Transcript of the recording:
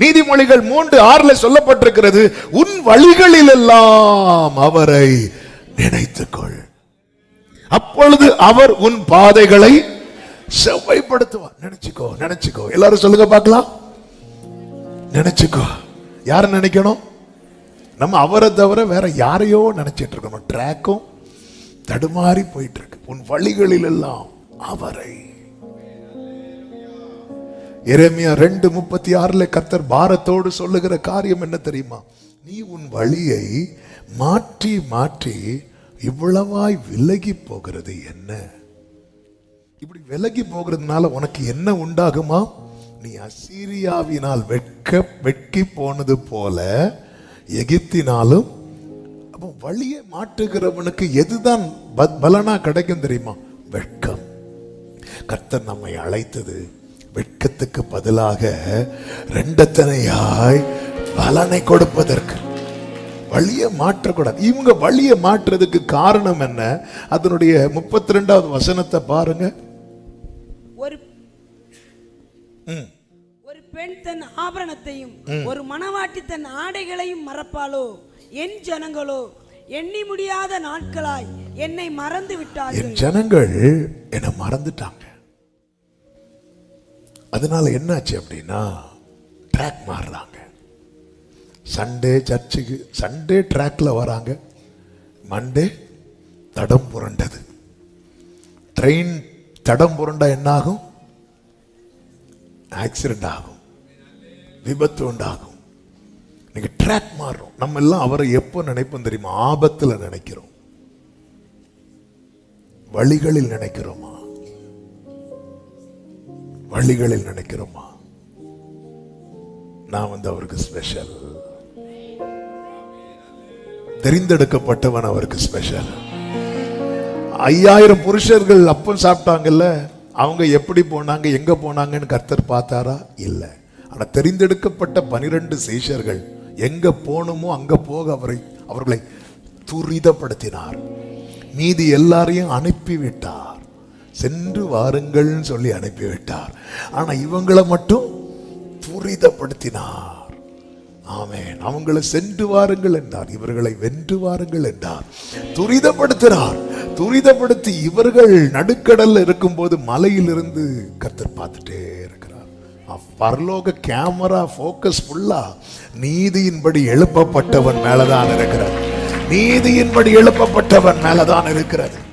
நீதிமொழிகள் மூன்று ஆறுல சொல்லப்பட்டிருக்கிறது உன் வழிகளில் எல்லாம் அவரை நினைத்துக்கொள். அப்பொழுது அவர் உன் பாதைகளை செவ்வாய்ப்படுத்துவார் நினைச்சுக்கோ நினைச்சுக்கோ. எல்லாரும் சொல்லுங்க பார்க்கலாம். நினைச்சுக்கோ. யார நினைக்கணும்? நம்ம அவரை தவிர வேற யாரையோ நினைச்சிட்டு இருக்கணும். ட்ராக்கும் தடுமாறி போயிட்டு இருக்கு. உன் வழிகளில் எல்லாம் அவரை எரேமியா ரெண்டு முப்பத்தி ஆறுல கர்த்தர் பாரத்தோடு சொல்லுகிற காரியம் என்ன தெரியுமா? நீ உன் வழியை மாற்றி மாற்றி இவ்வளவாய் விலகி போகிறது என்ன? இப்படி விலகி போகிறதுனால உனக்கு என்ன உண்டாகுமா? நீ அசீரியாவினால் வெட்க வெட்கி போனது போல எகிப்தினாலும் அப்போ வழியை மாற்றுகிறவனுக்கு எதுதான் பலனா கிடைக்கும் தெரியுமா? வெட்கம். கர்த்தர் நம்மை அழைத்தது வெட்கத்துக்கு பதிலாக ரெண்டத்தனையாய் பலனை கொடுப்பதற்கு. வழியை மாற்றக்கூடாது. இவங்க வழியை மாற்றுறதுக்கு காரணம் என்ன? அதனுடைய முப்பத்தி ரெண்டாவது வசனத்தை பாருங்க. ஒரு ஒரு பெண் தன் ஆபரணத்தையும் ஒரு மணவாட்டி தன் ஆடைகளையும் மறப்பாளோ? என் ஜனங்களோ எண்ணி முடியாத நாட்களாய் என்னை மறந்து விட்டார்கள் என் ஜனங்கள் என்னை மறந்துட்டாங்க. அதனால என்னாச்சு அப்படின்னா ட்ராக் மாறுறாங்க. சண்டே சர்ச்சுக்கு சண்டே ட்ராக்கில் வராங்க. மண்டே தடம் புரண்டது. ட்ரெயின் தடம் புரண்டா என்ன ஆகும் ஆக்சிடென்ட் ஆகும். விபத்து உண்டாகும். நீங்க ட்ராக் மாறுறோம். நம்ம எல்லாம் அவரை எப்போ நினைப்போம் தெரியுமா? ஆபத்தில் நினைக்கிறோம். வழிகளில் நினைக்கிறோமா? வழிகளில் நினைக்கிறோமா நான் வந்து அவருக்கு ஸ்பெஷல் தெரிந்தெடுக்கப்பட்டவன் அவருக்கு ஸ்பெஷல் ஐயாயிரம் புருஷர்கள் அப்பம் சாப்பிட்டாங்கல்ல அவங்க எப்படி போனாங்க எங்க போனாங்கன்னு கர்த்தர் பார்த்தாரா? இல்லை. ஆனா தெரிந்தெடுக்கப்பட்ட பனிரெண்டு சீஷர்கள் எங்க போகணுமோ அங்க போக அவரை அவர்களை துரிதப்படுத்தினார். மீதி எல்லாரையும் அனுப்பிவிட்டார். சென்று வாருங்கள்னு சொல்லி அனுப்பிவிட்டார். ஆனால் இவங்களை மட்டும் துரிதப்படுத்தினார். ஆமேன். அவங்களை சென்று வாருங்கள் என்றார். இவர்களை வென்று வாருங்கள் என்றார். துரிதப்படுத்தினார். துரிதப்படுத்தி இவர்கள் நடுக்கடல்ல இருக்கும்போது மலையிலிருந்து கத்தர் பார்த்துட்டே இருக்கிறார். அப் பரலோக கேமரா ஃபோக்கஸ் ஃபுல்லா நீதியின்படி எழுப்பப்பட்டவன் மேலதான் இருக்கிறார். நீதியின்படி எழுப்பப்பட்டவன் மேலதான் இருக்கிறது